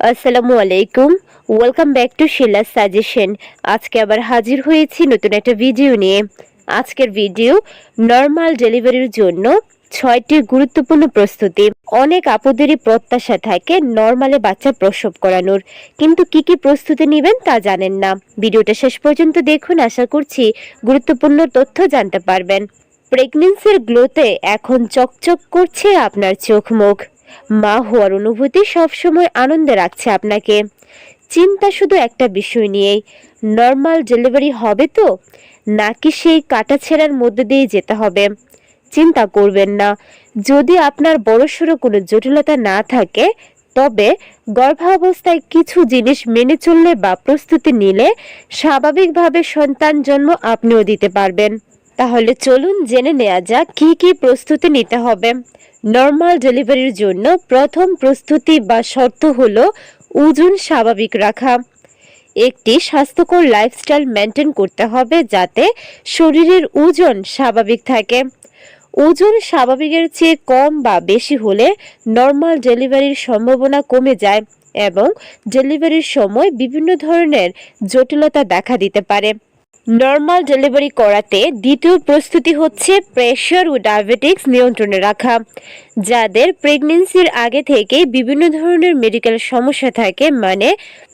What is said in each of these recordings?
আসসালামু আলাইকুম। Welcome back to Shila suggestion আজকে আবার হাজির হয়েছি নতুন একটা ভিডিও নিয়ে। আজকের ভিডিও নর্মাল ডেলিভারির জন্য ছয়টি গুরুত্বপূর্ণ প্রস্তুতি। অনেক আপুদেরই প্রত্যাশা থাকে নর্মালে বাচ্চা প্রসব করানোর। কিন্তু কি কি প্রস্তুতি নেবেন তা জানেন না। ভিডিওটা শেষ পর্যন্ত দেখুন, আশা করছি গুরুত্বপূর্ণ তথ্য জানতে পারবেন। প্রেগনেন্সির গ্লোতে এখন চকচক করছে আপনার চোখ মুখ মা হওয়ার অনুভূতি সবসময় আনন্দে রাখছে আপনাকে। চিন্তা শুধু একটা বিষয় নিয়েই নর্মাল ডেলিভারি হবে তো? নাকি সেই কাটা ছেঁড়ার মধ্যে দিয়ে যেতে হবে? চিন্তা করবেন না, যদি আপনার বড়সড় কোনো জটিলতা না থাকে, তবে গর্ভাবস্থায় কিছু জিনিস মেনে চললে বা প্রস্তুতি নিলে স্বাভাবিকভাবে সন্তান জন্ম আপনিও দিতে পারবেন। তাহলে চলুন জেনে নেওয়া যাক কি কি প্রস্তুতি নিতে হবে। নর্মাল ডেলিভারির জন্য প্রথম প্রস্তুতি বা শর্ত হল ওজন স্বাভাবিক রাখা। একটি স্বাস্থ্যকর লাইফস্টাইল মেনটেন করতে হবে যাতে শরীরের ওজন স্বাভাবিক থাকে। ওজন স্বাভাবিকের চেয়ে কম বা বেশি হলে নর্মাল ডেলিভারির সম্ভাবনা কমে যায় এবং ডেলিভারির সময় বিভিন্ন ধরনের জটিলতা দেখা দিতে পারে। নর্মাল ডেলিভারি করাতে দ্বিতীয় প্রস্তুতি হচ্ছে প্রেশার ও ডায়াবেটিক্স নিয়ন্ত্রণে রাখা। যাদের প্রেগনেন্সির আগে থেকে বিভিন্ন ধরনের মেডিকেল সমস্যা থাকে মানে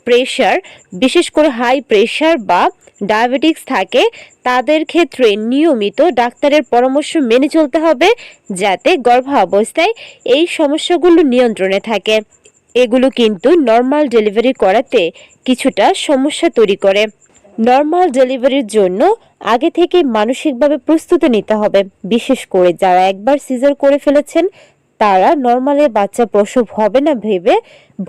প্রেশার, বিশেষ করে হাই প্রেশার বা ডায়াবেটিক্স থাকে, তাদের ক্ষেত্রে নিয়মিত ডাক্তারের পরামর্শ মেনে চলতে হবে যাতে গর্ভাবস্থায় এই সমস্যাগুলো নিয়ন্ত্রণে থাকে। এগুলো কিন্তু নর্মাল ডেলিভারি করাতে কিছুটা সমস্যা তৈরি করে। নর্মাল ডেলিভারির জন্য আগে থেকে মানসিকভাবে প্রস্তুতি নিতে হবে। বিশেষ করে যারা একবার সিজার করে ফেলেছেন, তারা নর্মালে বাচ্চা প্রসব হবে না ভেবে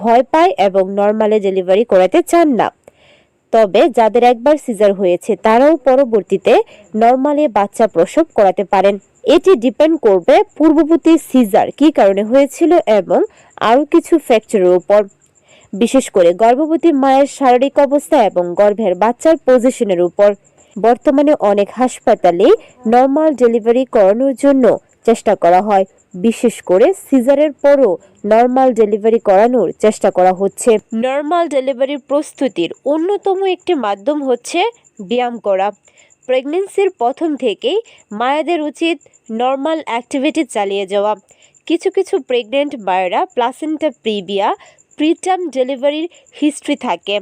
ভয় পায় এবং নর্মালে ডেলিভারি করাতে চান না। তবে যাদের একবার সিজার হয়েছে, তারাও পরবর্তীতে নর্মালে বাচ্চা প্রসব করাতে পারেন। এটি ডিপেন্ড করবে পূর্ববর্তী সিজার কী কারণে হয়েছিল এবং আরও কিছু ফ্যাক্টরের উপর। বিশেষ করে গর্ভবতী মায়ের শারীরিক অবস্থা এবং গর্ভের বাচ্চার পজিশনের উপর। বর্তমানে অনেক হাসপাতালে নর্মাল ডেলিভারি করানোর জন্য চেষ্টা করা হয়। বিশেষ করে সিজারের পরও নর্মাল ডেলিভারি করানোর চেষ্টা করা হচ্ছে। নর্মাল ডেলিভারির প্রস্তুতির অন্যতম একটি মাধ্যম হচ্ছে ব্যায়াম করা। প্রেগনেন্সির প্রথম থেকেই মায়েদের উচিত নর্মাল অ্যাক্টিভিটি চালিয়ে যাওয়া। কিছু কিছু প্রেগনেন্ট মায়েরা প্লাসেন্টা প্রিভিয়া প্রিটার্ম ডেলিভারির হিস্ট্রি থাকে।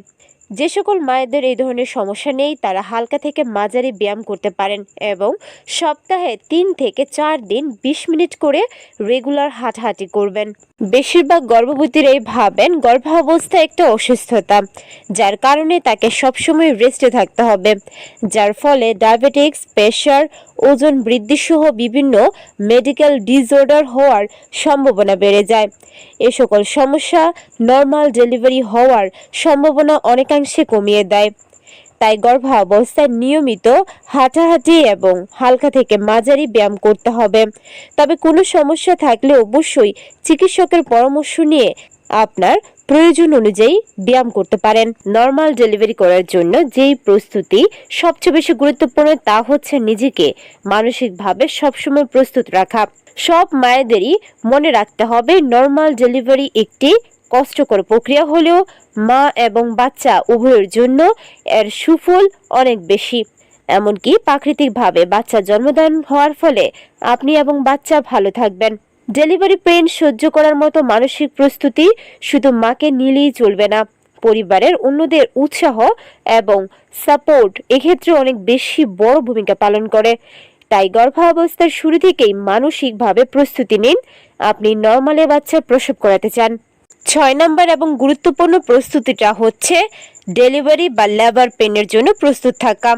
যে সকল মায়েদের এই ধরনের সমস্যা নেই, তারা হালকা থেকে মাঝারি ব্যায়াম করতে পারেন এবং সপ্তাহে তিন থেকে চার দিন বিশ মিনিট করে রেগুলার হাঁটাহাঁটি করবেন। বেশিরভাগ গর্ভবতীরাই ভাবেন গর্ভাবস্থা একটা অসুস্থতা, যার কারণে তাকে সবসময় রেস্টে থাকতে হবে, যার ফলে ডায়াবেটিক্স প্রেশার ওজন বৃদ্ধিসহ বিভিন্ন মেডিকেল ডিসঅর্ডার হওয়ার সম্ভাবনা বেড়ে যায়। এ সকল সমস্যা নর্মাল ডেলিভারি হওয়ার সম্ভাবনা অনেকাংশে কমিয়ে দেয়। তাই গর্ভাবস্থায় নিয়মিত হাঁটাহাঁটি এবং হালকা থেকে মাঝারি ব্যায়াম করতে হবে। তবে কোনো সমস্যা থাকলে অবশ্যই চিকিৎসকের পরামর্শ নিয়ে আপনার প্রয়োজন অনুযায়ী ব্যায়াম করতে পারেন। নর্মাল ডেলিভারি করার জন্য যেই প্রস্তুতি সবচেয়ে বেশি গুরুত্বপূর্ণ তা হচ্ছে নিজেকে মানসিকভাবে সবসময় প্রস্তুত রাখা। সব মায়েদেরই মনে রাখতে হবে নর্মাল ডেলিভারি একটি কষ্টকর প্রক্রিয়া হলেও মা এবং বাচ্চা উভয়ের জন্য এর সুফল অনেক বেশি। এমনকি প্রাকৃতিকভাবে বাচ্চা জন্মদান হওয়ার ফলে আপনি এবং বাচ্চা ভালো থাকবেন। ডেলিভারি পেন সহ্য করার মতো মানসিক প্রস্তুতি শুধু মাকে নিলেই চলবে না। পরিবারের অন্যদের উৎসাহ এবং সাপোর্ট এক্ষেত্রে অনেক বেশি বড় ভূমিকা পালন করে। তাই গর্ভাবস্থার শুরু থেকেই মানসিকভাবে প্রস্তুতি নিন। আপনি নর্মালে বাচ্চা প্রসব করাতে চান। ছয় নম্বর এবং গুরুত্বপূর্ণ প্রস্তুতিটা হচ্ছে ডেলিভারি বা লেবার পেনের জন্য প্রস্তুত থাকা।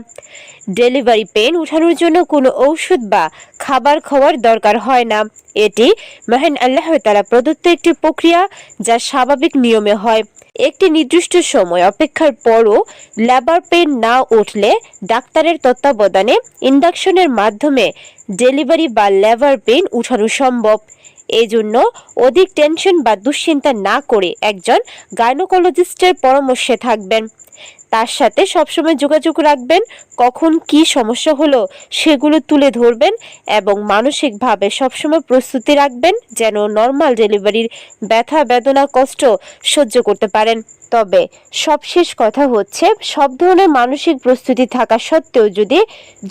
ডেলিভারি পেন উঠানোর জন্য কোনো ঔষধ বা খাবার খাওয়ার দরকার হয় না। এটি মহান আল্লাহ তালা প্রদত্ত একটি প্রক্রিয়া যা স্বাভাবিক নিয়মে হয়। একটি নির্দিষ্ট সময় অপেক্ষার পরও লেবার পেন না উঠলে ডাক্তারের তত্ত্বাবধানে ইন্ডাকশনের মাধ্যমে ডেলিভারি বা লেবার পেন উঠানো সম্ভব। এই জন্য অধিক টেনশন বা দুশ্চিন্তা না করে একজন গাইনোকোলজিস্টের পরামর্শে থাকবেন। তার সাথে সবসময় যোগাযোগ রাখবেন, কখন কি সমস্যা হলো সেগুলো তুলে ধরবেন এবং মানসিকভাবে সবসময় প্রস্তুতি রাখবেন যেন নর্মাল ডেলিভারির ব্যথা, বেদনা, কষ্ট সহ্য করতে পারেন। তবে সবশেষ কথা হচ্ছে, সব ধরনের মানসিক প্রস্তুতি থাকা সত্ত্বেও যদি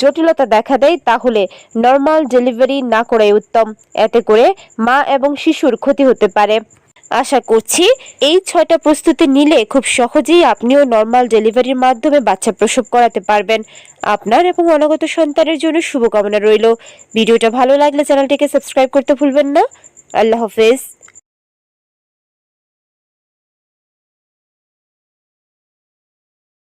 জটিলতা দেখা দেয়, তাহলে নর্মাল ডেলিভারি না করাই উত্তম। এতে করে মা এবং শিশুর ক্ষতি হতে পারে। আশা করছি এই ছয়টা প্রস্তুতি নিলে খুব সহজেই আপনিও নর্মাল ডেলিভারির মাধ্যমে বাচ্চা প্রসব করাতে পারবেন। আপনার এবং অনাগত সন্তানের জন্য শুভকামনা রইল। ভিডিওটা ভালো লাগলে চ্যানেলটিকে সাবস্ক্রাইব করতে ভুলবেন না। আল্লাহ হাফেজ।